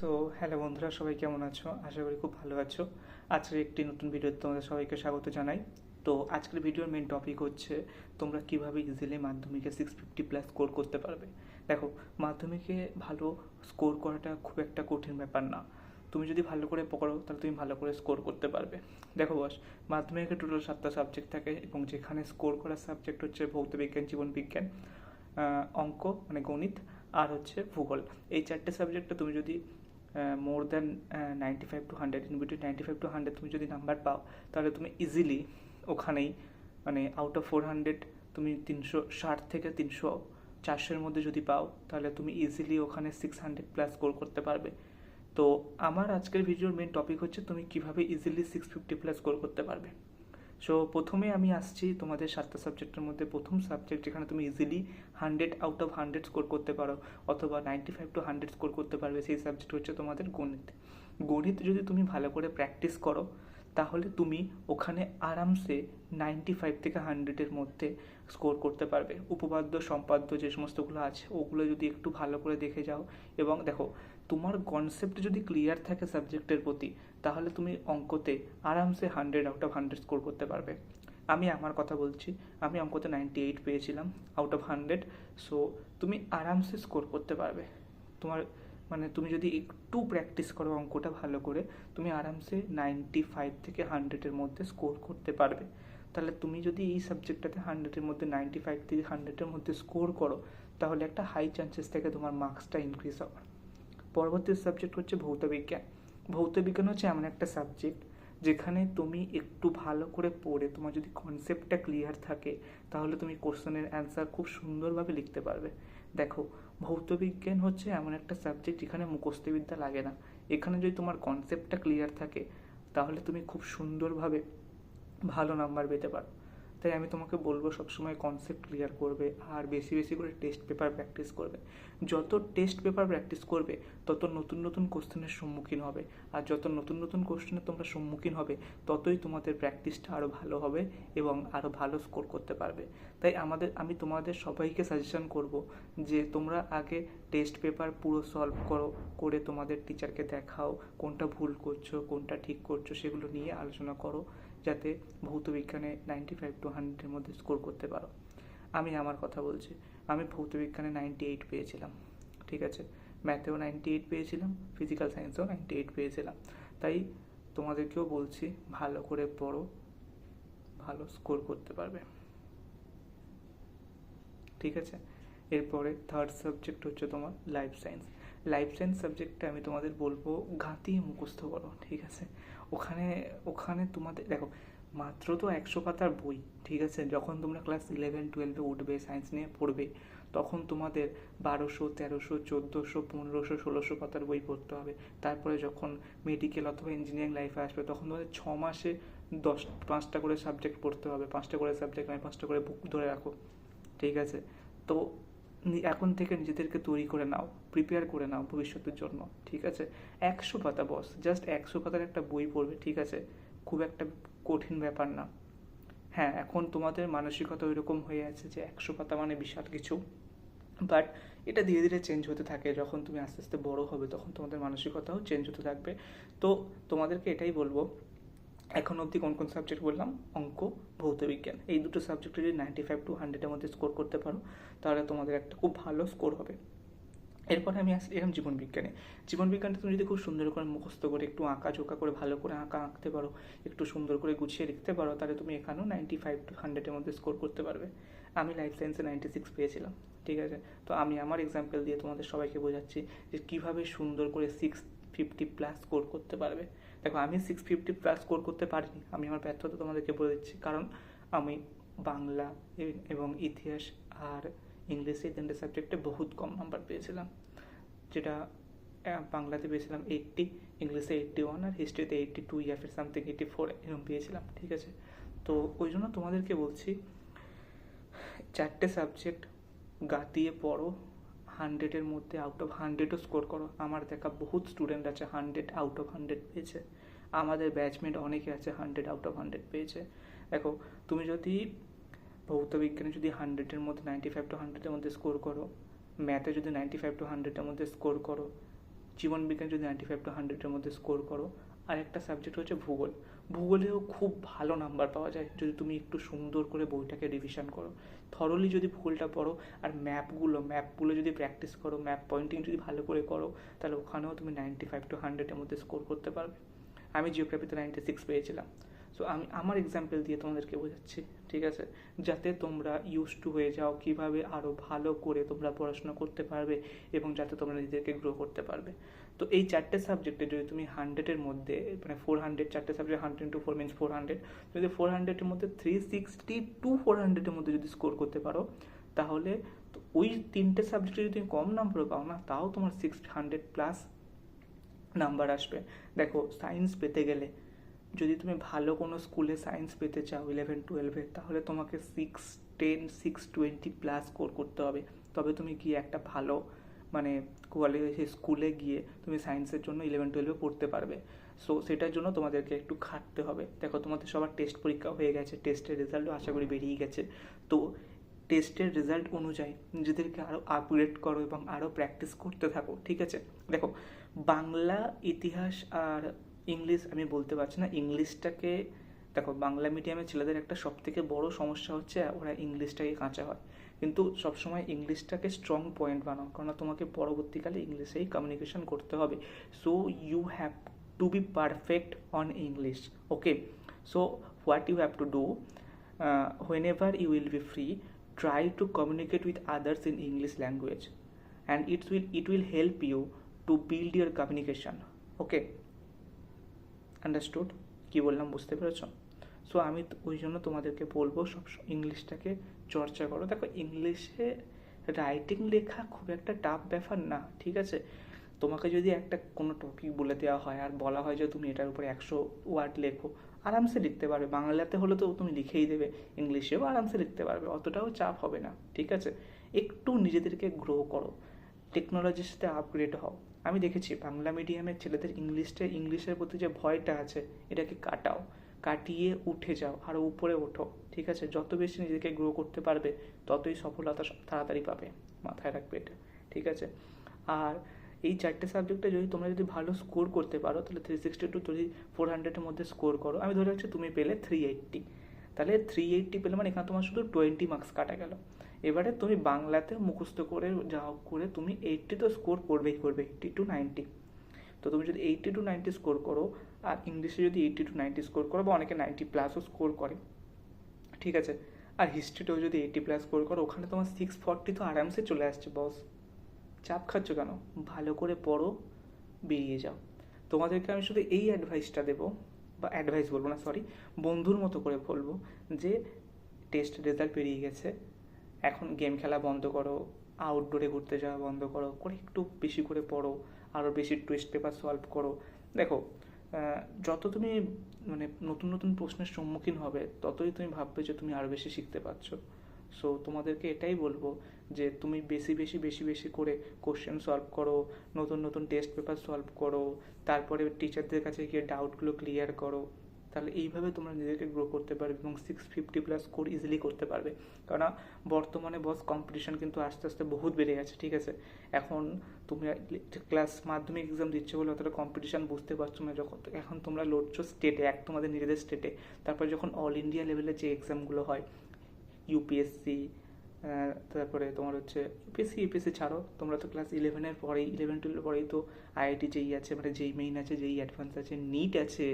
So hello বন্ধুরা, সবাই কেমন আছো? আশা করি খুব ভালো আছো। আজকের একটি নতুন ভিডিওতে তোমাদের সবাইকে স্বাগত জানাই। তো, আজকের ভিডিওর মেন টপিক হচ্ছে তোমরা কীভাবে ইজিলি মাধ্যমিকে সিক্স ফিফটি প্লাস স্কোর করতে পারবে। দেখো, মাধ্যমিকে ভালো স্কোর করাটা খুব একটা কঠিন ব্যাপার না। তুমি যদি ভালো করে পড়ো, তাহলে তুমি ভালো করে স্কোর করতে পারবে। দেখো বস মাধ্যমিকে টোটাল সাতটা সাবজেক্ট থাকে এবং যেখানে স্কোর করার সাবজেক্ট হচ্ছে ভৌত বিজ্ঞান, জীবন বিজ্ঞান অঙ্ক মানে গণিত, আর হচ্ছে ভূগোল। এই চারটে সাবজেক্টে তুমি যদি more than ninety five to hundred in between ninety five to hundred তুমি যদি নাম্বার পাও, তাহলে তুমি ইজিলি ওখানেই মানে আউট অফ ফোর হান্ড্রেড তুমি তিনশো ষাট থেকে তিনশো চারশোর মধ্যে যদি পাও, তাহলে তুমি ইজিলি ওখানে সিক্স হান্ড্রেড প্লাস স্কোর করতে পারবে। তো আমার আজকের ভিডিওর মেন টপিক হচ্ছে তুমি কীভাবে easily six fifty plus score করতে পারবে। সো প্রথমে আমি আসছি তোমাদের সাতটা সাবজেক্টের মধ্যে। প্রথম সাবজেক্ট যেখানে তুমি easily hundred out of hundred score করতে পারো, অথবা ninety five to hundred score করতে পারবে। সেই সাবজেক্ট হচ্ছে তোমাদের গণিত। গণিত যদি তুমি ভালো করে প্র্যাকটিস করো, তাহলে তুমি ওখানে আরামসে নাইনটি ফাইভ থেকে হান্ড্রেডের মধ্যে স্কোর করতে পারবে। উপপাদ্য, সম্পাদ্য যে সমস্তগুলো আছে, ওগুলো যদি একটু ভালো করে দেখে যাও। এবং দেখো তোমার কনসেপ্ট যদি ক্লিয়ার থাকে সাবজেক্টের প্রতি, তাহলে তুমি অঙ্কতে আরামসে hundred out of hundred score করতে পারবে। আমি আমার কথা বলছি, আমি অঙ্কতে নাইনটি এইট পেয়েছিলাম আউট অফ হান্ড্রেড সো তুমি আরামসে স্কোর করতে পারবে। তোমার মানে তুমি যদি একটু প্র্যাকটিস করো অঙ্কটা ভালো করে, তুমি আরামসে নাইনটি ফাইভ থেকে হান্ড্রেডের মধ্যে স্কোর করতে পারবে। তাহলে তুমি যদি এই সাবজেক্টটাতে হান্ড্রেডের মধ্যে নাইনটি ফাইভ থেকে হান্ড্রেডের মধ্যে স্কোর করো, তাহলে একটা হাই চান্সেস থেকে তোমার মার্কসটা ইনক্রিজ হওয়ার পরবর্তী সাবজেক্ট হচ্ছে ভৌতবিজ্ঞান ভৌতবিজ্ঞান হচ্ছে এমন একটা সাবজেক্ট যেখানে তুমি একটু ভালো করে পড়ে তোমার যদি কনসেপ্টটা ক্লিয়ার থাকে, তাহলে তুমি কোশ্চেনের অ্যান্সার খুব সুন্দরভাবে লিখতে পারবে। দেখো ভৌতবিজ্ঞান হচ্ছে এমন একটা সাবজেক্ট যেখানে মুখস্থবিদ্যা লাগে না। এখানে যদি তোমার কনসেপ্টটা ক্লিয়ার থাকে, তাহলে তুমি খুব সুন্দরভাবে ভালো নাম্বার পেতে পারো। তাই আমি তোমাকে বলব সবসময় কনসেপ্ট ক্লিয়ার করবে আর বেশি বেশি করে টেস্ট পেপার প্র্যাকটিস করবে। যত টেস্ট পেপার প্র্যাকটিস করবে, তত নতুন নতুন কোশ্চেনের সম্মুখীন হবে। আর যত নতুন নতুন কোশ্চেনের তোমরা সম্মুখীন হবে, ততই তোমাদের প্র্যাকটিসটা আরও ভালো হবে এবং আরও ভালো স্কোর করতে পারবে। তাই আমাদের, আমি তোমাদের সবাইকে সাজেশন করব যে তোমরা আগে টেস্ট পেপার পুরো সলভ করো, করে তোমাদের টিচারকে দেখাও, কোনটা ভুল করছ, কোনটা ঠিক করছ, সেগুলো নিয়ে আলোচনা করো। যাতে ভৌত বিজ্ঞানে নাইনটি ফাইভ টু হান্ড্রেডের মধ্যে স্কোর করতে পারো। আমি আমার কথা বলছি, আমি ভৌত বিজ্ঞানে নাইনটি এইট পেয়েছিলাম, ঠিক আছে? ম্যাথেও নাইনটি এইট পেয়েছিলাম ফিজিক্যাল সায়েন্সেও নাইনটি এইট পেয়েছিলাম। তাই তোমাদেরকেও বলছি, ভালো করে পড়ো, ভালো স্কোর করতে পারবে। ঠিক আছে? এরপরে থার্ড সাবজেক্ট হচ্ছে তোমার লাইফ সায়েন্স লাইফ সায়েন্স সাবজেক্টটা আমি তোমাদের বলব ঘাঁটিয়ে মুখস্থ করো, ঠিক আছে? ওখানে ওখানে তোমাদের, দেখো, মাত্র তো একশো পাতার বই, ঠিক আছে? যখন তোমরা ক্লাস ইলেভেন টুয়েলভে উঠবে সায়েন্স নিয়ে পড়বে, তখন তোমাদের বারোশো, তেরোশো, চোদ্দোশো, পনেরোশো, ষোলোশো পাতার বই পড়তে হবে। তারপরে যখন মেডিকেল অথবা ইঞ্জিনিয়ারিং লাইফে আসবে, তখন তোমাদের ছ মাসে দশ, পাঁচটা করে সাবজেক্ট পড়তে হবে। পাঁচটা করে সাবজেক্ট নয়, পাঁচটা করে বুক ধরে রাখো, ঠিক আছে? তো এখন থেকে নিজেদেরকে তৈরি করে নাও। প্রিপেয়ার করে নাও ভবিষ্যতের জন্য, ঠিক আছে? একশো পাতা বস জাস্ট একশো পাতার একটা বই পড়বে, ঠিক আছে? খুব একটা কঠিন ব্যাপার না। হ্যাঁ এখন তোমাদের মানসিকতা ওইরকম হয়ে আছে যে একশো পাতা মানে বিশাল কিছু। বাট এটা ধীরে ধীরে চেঞ্জ হতে থাকে, যখন তুমি আস্তে আস্তে বড় হবে তখন তোমাদের মানসিকতাও চেঞ্জ হতে থাকবে। তো তোমাদেরকে এটাই বলব, এখন অবধি কোন কোন সাবজেক্ট বললাম? অঙ্ক ভৌতবিজ্ঞান এই দুটো সাবজেক্টে যদি নাইনটি ফাইভ টু হান্ড্রেডের মধ্যে স্কোর করতে পারো, তাহলে তোমাদের একটা খুব ভালো স্কোর হবে। এরপরে আমি আসছি এরকম জীবন বিজ্ঞানে। জীবন বিজ্ঞানটা তুমি যদি খুব সুন্দর করে মুখস্থ করে, একটু আঁকা ঝোঁকা করে, ভালো করে আঁকা আঁকতে পারো, একটু সুন্দর করে গুছিয়ে লিখতে পারো, তাহলে তুমি এখানেও নাইনটি ফাইভ টু হান্ড্রেডের মধ্যে স্কোর করতে পারবে। আমি লাইফ সায়েন্সে নাইনটি সিক্স পেয়েছিলাম, ঠিক আছে? তো আমি আমার এক্সাম্পল দিয়ে তোমাদের সবাইকে বোঝাচ্ছি যে কীভাবে সুন্দর করে সিক্স ফিফটি প্লাস স্কোর করতে পারবে। দেখো, আমি সিক্স ফিফটি প্লাস স্কোর করতে পারিনি, আমি আমার ব্যর্থতা তোমাদেরকে বলে দিচ্ছি। কারণ আমি বাংলা এবং ইতিহাস আর ইংলিশ এই তিনটে সাবজেক্টে বহুত কম নাম্বার পেয়েছিলাম। যেটা বাংলাতে পেয়েছিলাম এইট্টি ইংলিশে এইট্টি ওয়ান আর হিস্ট্রিতে এইট্টি টু ইয়াফের সামথিং এইট্টি ফোর এরকম পেয়েছিলাম, ঠিক আছে? তো ওই জন্য তোমাদেরকে বলছি, চারটে সাবজেক্ট গাতিয়ে পড়ো হান্ড্রেডের মধ্যে আউট অফ হান্ড্রেডও স্কোর করো। আমার দেখা বহুত স্টুডেন্ট আছে হান্ড্রেড আউট অফ হান্ড্রেড পেয়েছে। আমাদের ব্যাচমেট অনেকে আছে হান্ড্রেড আউট অফ হান্ড্রেড পেয়েছে। দেখো, তুমি যদি ভৌতবিজ্ঞানে যদি হান্ড্রেডের মধ্যে নাইনটি ফাইভ টু হান্ড্রেডের মধ্যে স্কোর করো ম্যাথে যদি নাইনটি ফাইভ টু হান্ড্রেডের মধ্যে স্কোর করো, জীবন বিজ্ঞান যদি নাইনটি ফাইভ টু হান্ড্রেডের মধ্যে স্কোর করো, আর একটা সাবজেক্ট হচ্ছে ভূগোল। ভূগোলেও খুব ভালো নাম্বার পাওয়া যায় যদি তুমি একটু সুন্দর করে বইটাকে রিভিশন করো। থরলি যদি ভূগোলটা পড়ো আর ম্যাপগুলো ম্যাপগুলো যদি প্র্যাকটিস করো ম্যাপ পয়েন্টিং যদি ভালো করে করো, তাহলে ওখানেও তুমি নাইনটি ফাইভ টু হান্ড্রেডের মধ্যে স্কোর করতে পারবে। আমি জিওগ্রাফিতে নাইনটি সিক্স পেয়েছিলাম। সো আমি, আমার এক্সাম্পল দিয়ে তোমাদেরকে বোঝাচ্ছি, ঠিক আছে? যাতে তোমরা ইউজ টু হয়ে যাও, কীভাবে আরও ভালো করে তোমরা পড়াশোনা করতে পারবে এবং যাতে তোমরা নিজেদেরকে গ্রো করতে পারবে। তো এই চারটে সাবজেক্টে যদি তুমি হান্ড্রেডের মধ্যে মানে ফোর হান্ড্রেড চারটে subject hundred to four means four hundred যদি ফোর হান্ড্রেডের মধ্যে থ্রি সিক্সটি টু ফোর হান্ড্রেডের মধ্যে যদি স্কোর করতে পারো, তাহলে ওই তিনটে সাবজেক্টে যদি তুমি কম নাম্বার পাও না, তাও তোমার সিক্স হান্ড্রেড প্লাস নাম্বার আসবে। দেখো সায়েন্স পেতে গেলে যদি তুমি ভালো কোনো স্কুলে সায়েন্স পেতে চাও ইলেভেন টুয়েলভে তাহলে তোমাকে six ten six twenty plus score করতে হবে। তবে তুমি গিয়ে একটা ভালো মানে কোয়ালিটি স্কুলে গিয়ে তুমি সায়েন্সের জন্য ইলেভেন টুয়েলভে পড়তে পারবে। সো সেটার জন্য তোমাদেরকে একটু খাটতে হবে। দেখো, তোমাদের সবার টেস্ট পরীক্ষা হয়ে গেছে টেস্টের রেজাল্টও আশা করি বেরিয়ে গেছে। তো টেস্টের রেজাল্ট অনুযায়ী নিজেদেরকে আরও আপগ্রেড করো এবং আরও প্র্যাকটিস করতে থাকো, ঠিক আছে? দেখো, বাংলা, ইতিহাস আর ইংলিশ, আমি বলতে পারছি না, ইংলিশটাকে, দেখো, বাংলা মিডিয়ামের ছেলেদের একটা সব থেকে বড় সমস্যা হচ্ছে ওরা ইংলিশটাকে কাঁচা হয়। কিন্তু সবসময় ইংলিশটাকে স্ট্রং পয়েন্ট বানাও কারণ তোমাকে পরবর্তীকালে ইংলিশেই কমিউনিকেশন করতে হবে। So you have to be perfect on English okay so what you have to do whenever you will be free try to communicate with others in English language and it's will it will help you to build your communication, okay? Understood কী বললাম, বুঝতে পেরেছ? So আমি ওই জন্য তোমাদেরকে বলব, সব ইংলিশটাকে চর্চা করো। দেখো, ইংলিশে রাইটিং লেখা খুব একটা টাফ ব্যাপার না, ঠিক আছে? তোমাকে যদি একটা কোনো টপিক বলে দেওয়া হয়, আর বলা হয় যে তুমি এটার উপরে একশো ওয়ার্ড লেখো, আরামসে লিখতে পারবে। বাংলাতে হলে তো তুমি লিখেই দেবে, ইংলিশেও আরামসে লিখতে পারবে, অতটাও চাপ হবে না, ঠিক আছে? একটু নিজেদেরকে গ্রো করো টেকনোলজির সাথে আপগ্রেড হও। আমি দেখেছি বাংলা মিডিয়ামের ছেলেদের ইংলিশটা ইংলিশের প্রতি যে ভয়টা আছে, এটাকে কাটাও, কাটিয়ে উঠে যাও আরও উপরে ওঠো, ঠিক আছে? যত বেশি নিজেকে গ্রো করতে পারবে, ততই সফলতা তাড়াতাড়ি পাবে, মাথায় রাখবে এটা, ঠিক আছে? আর এই চারটে সাবজেক্টে যদি তোমরা যদি ভালো স্কোর করতে পারো, তাহলে থ্রি সিক্সটি টু যদি ফোর হান্ড্রেডের মধ্যে স্কোর করো, আমি ধরে রাখছি তুমি পেলে থ্রি এইট্টি তাহলে থ্রি এইট্টি পেলে মানে এখানে তোমার শুধু টোয়েন্টি মার্কস কাটা গেল। এবারে তুমি বাংলাতে মুখস্থ করে যা করে তুমি এইটটি তো স্কোর করবেই, করবে এইট্টি টু নাইনটি তো তুমি যদি এইটটি টু নাইনটি স্কোর করো, আর ইংলিশে যদি এইটটি টু নাইনটি স্কোর করো, বা অনেকে নাইনটি প্লাসও স্কোর করে, ঠিক আছে? আর হিস্ট্রিতেও যদি এইটটি প্লাস স্কোর করো, ওখানে তোমার সিক্স ফর্টি তো আরামসে চলে আসছে বস চাপ খাচ্ছ কেন? ভালো করে পড়ো, বেরিয়ে যাও। তোমাদেরকে আমি শুধু এই অ্যাডভাইসটা দেবো, বা অ্যাডভাইস বলব না সরি বন্ধুর মতো করে বলব, যে টেস্ট রেজাল্ট বেরিয়ে গেছে এখন গেম খেলা বন্ধ করো আউটডোরে ঘুরতে যাওয়া বন্ধ করো, করে একটু বেশি করে পড়ো আরও বেশি টেস্ট পেপার সলভ করো। দেখো যত তুমি মানে নতুন নতুন প্রশ্নের সম্মুখীন হবে, ততই তুমি ভাববে যে তুমি আরও বেশি শিখতে পারছ। সো তোমাদেরকে এটাই বলব যে তুমি বেশি বেশি বেশি বেশি করে কোশ্চেন সলভ করো, নতুন নতুন টেস্ট পেপার সলভ করো, তারপরে টিচারদের কাছে গিয়ে ডাউটগুলো ক্লিয়ার করো। তাহলে এইভাবে তোমরা নিজেকে গ্রো করতে পারবে এবং six fifty plus score easily করতে পারবে। কারণ বর্তমানে বস কম্পিটিশন কিন্তু আস্তে আস্তে বহুত বেড়ে গেছে, ঠিক আছে? এখন তুমি ক্লাস মাধ্যমিক এক্সাম দিচ্ছ বলে অতটা কম্পিটিশান বুঝতে পারছ না। যখন এখন তোমরা লড়ছো স্টেটে এক তোমাদের নিজেদের স্টেটে তারপর যখন অল ইন্ডিয়া লেভেলে যে এক্সামগুলো হয় ইউপিএসসি তারপরে তোমার হচ্ছে ইউপিএসসি ইউপিএসসি ছাড়ো। তোমরা তো ক্লাস ইলেভেনের পরেই ইলেভেন টুয়েলভের পরেই তো আইআইটি যেই আছে মানে যেই মেইন আছে, যেই অ্যাডভান্স আছে নিট আছে।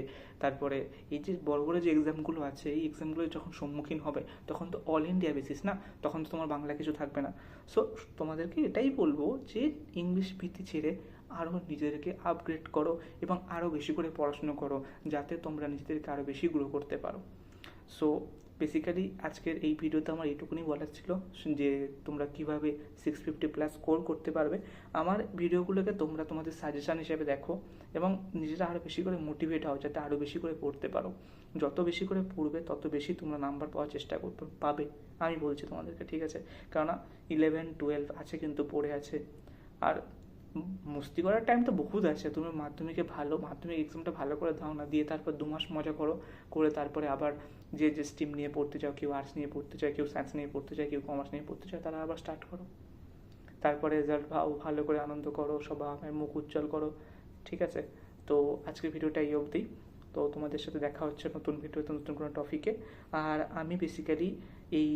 তারপরে এই যে বড় বড় যে এক্সামগুলো আছে, এই এক্সামগুলো যখন সম্মুখীন হবে, তখন তো অল ইন্ডিয়া বেসিস না? তখন তো তোমার বাংলা কিছু থাকবে না। সো তোমাদেরকে এটাই বলব যে ইংলিশ ভীতি ছেড়ে আরও নিজেদেরকে আপগ্রেড করো এবং আরও বেশি করে পড়াশুনো করো, যাতে তোমরা নিজেদেরকে আরও বেশি গ্রো করতে পারো। সো বেসিক্যালি আজকের এই ভিডিওতে আমার এইটুকুনি বলার ছিল যে তোমরা কীভাবে সিক্স ফিফটি প্লাস স্কোর করতে পারবে। আমার ভিডিওগুলোকে তোমরা তোমাদের সাজেশান হিসেবে দেখো এবং নিজেরা আরও বেশি করে মোটিভেট হও যাতে আরও বেশি করে পড়তে পারো। যত বেশি করে পড়বে, তত বেশি তোমরা নাম্বার পাওয়ার চেষ্টা করবে পাবে। আমি বলছি তোমাদেরকে, ঠিক আছে? কেননা ইলেভেন টুয়েলভ আছে কিন্তু পড়ে আছে। আর মস্তি করার টাইম তো বহুত আছে। তুমি মাধ্যমিকে ভালো, মাধ্যমিক এক্সামটা ভালো করে দাও না, দিয়ে তারপর দু মাস মজা করো, করে তারপরে আবার যে যে স্ট্রিম নিয়ে পড়তে চাও, কেউ আর্টস নিয়ে পড়তে চায়, কেউ সায়েন্স নিয়ে পড়তে চায়, কেউ কমার্স নিয়ে পড়তে চায়, তারা আবার স্টার্ট করো। তারপরে রেজাল্ট পাও ভালো করে আনন্দ করো, সবাই মুখ উজ্জ্বল করো, ঠিক আছে? তো আজকের ভিডিওটা এই অবধি। তো তোমাদের সাথে দেখা হচ্ছে নতুন ভিডিওতে, নতুন কোনো টপিকে আর আমি বেসিক্যালি এই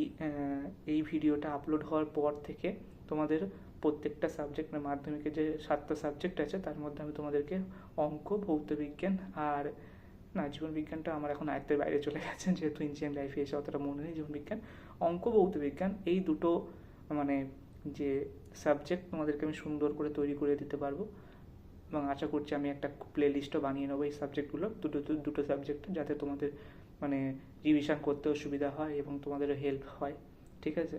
এই ভিডিওটা আপলোড হওয়ার পর থেকে তোমাদের প্রত্যেকটা সাবজেক্ট মানে মাধ্যমিকে যে সাতটা সাবজেক্ট আছে, তার মধ্যে আমি তোমাদেরকে অঙ্ক, ভৌত বিজ্ঞান আর, না, জীবন বিজ্ঞানটা আমার এখন আয়ত্তের বাইরে চলে গেছে, যেহেতু ইঞ্জিনিয়ারিং লাইফে এসে অতটা মনে নেই জীবন বিজ্ঞান। অঙ্ক, ভৌত বিজ্ঞান, এই দুটো মানে যে সাবজেক্ট তোমাদেরকে আমি সুন্দর করে তৈরি করে দিতে পারব এবং আশা করছি আমি একটা প্লে লিস্টও বানিয়ে নেব এই সাবজেক্টগুলো দুটো দুটো সাবজেক্ট যাতে তোমাদের মানে রিভিশন করতেও সুবিধা হয় এবং তোমাদেরও হেল্প হয়, ঠিক আছে?